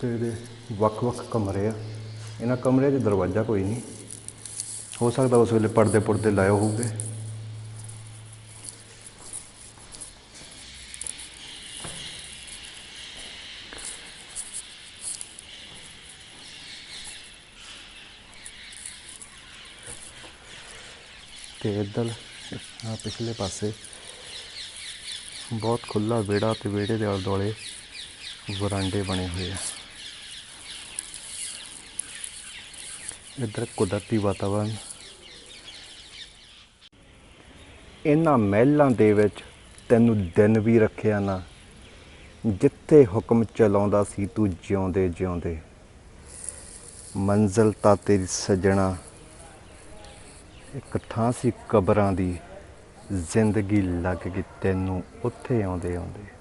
ਤੇ ਇਹਦੇ ਵੱਖ-ਵੱਖ ਕਮਰੇ ਆ। ਇਹਨਾਂ ਕਮਰਿਆਂ 'ਚ ਦਰਵਾਜ਼ਾ ਕੋਈ ਨਹੀਂ। ਹੋ ਸਕਦਾ ਉਸ ਵੇਲੇ ਪਰਦੇ ਪੁਰਦੇ ਲਾਏ ਹੋਊਗੇ। ਤੇ ਇੱਧਰ, ਆ ਪਿਛਲੇ ਪਾਸੇ ਬਹੁਤ ਖੁੱਲਾ ਵਿਹੜਾ ਤੇ ਵਿਹੜੇ ਦੇ ਆਲੇ ਦੁਆਲੇ ਵਰਾਂਡੇ ਬਣੇ ਹੋਏ ਆ। ਇੱਧਰ ਕੁਦਰਤੀ ਵਾਤਾਵਰਨ। ਇਹਨਾਂ ਮਹਿਲਾਂ ਦੇ ਵਿੱਚ ਤੈਨੂੰ ਦਿਨ ਵੀ ਰੱਖਿਆ ਨਾ, ਜਿੱਥੇ ਹੁਕਮ ਚਲਾਉਂਦਾ ਸੀ ਤੂੰ ਜਿਉਂਦੇ ਜਿਉਂਦੇ। ਮੰਜ਼ਲ ਤਾਂ ਤੇਰੀ ਸਜਣਾ, ਇੱਕ ਥਾਂ ਸੀ ਕਬਰਾਂ ਦੀ, ਜ਼ਿੰਦਗੀ ਲੱਗ ਗਈ ਤੈਨੂੰ ਉੱਥੇ ਆਉਂਦੇ ਆਉਂਦੇ।